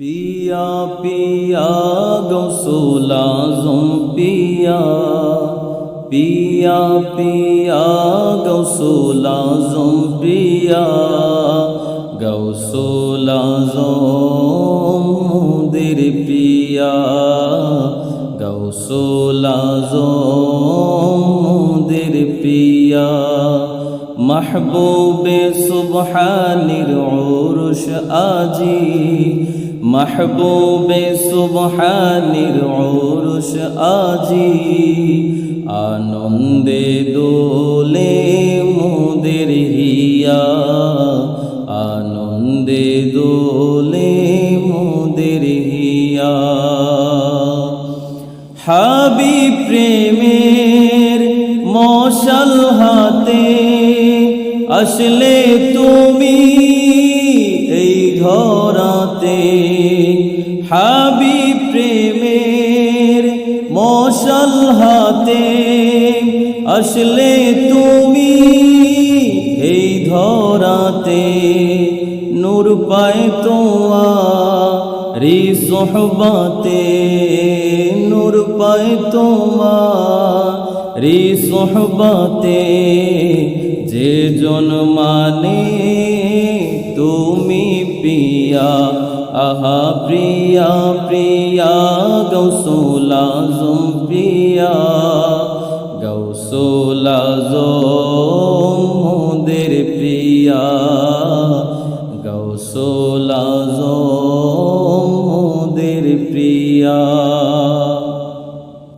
পিয়া পিয়া গৌসুলা জম পিয়া পিয়া পিয়া গৌসুলা জম পিয়া গৌসুলা জম মুদির পিয়া গৌসুলা জম মুদির পিয়া محبوب سبحانir উরুশ আজি মাহবুবে সুবহানির ওরস আজি, আনন্দে দোলে মোদের হিয়া, আনন্দে দোলে মোদের হিয়া। হাবি প্রেমের মশাল হাতে আসলে তুমি এই ঘর প্রেমের মশাল হাতে আসলে তুমি এই ধরাতে নূর পায় তোমা রি সোহবাতে, নূর পায় তোমা রি সোহবাতে, যে জন মানে পিয়া আহা প্রিয়া প্রিয়া, গৌসুলা জুম প্রিয়া, গৌসুলা জোম মোদের প্রিয়া, গৌসুলা জোম মোদের প্রিয়া।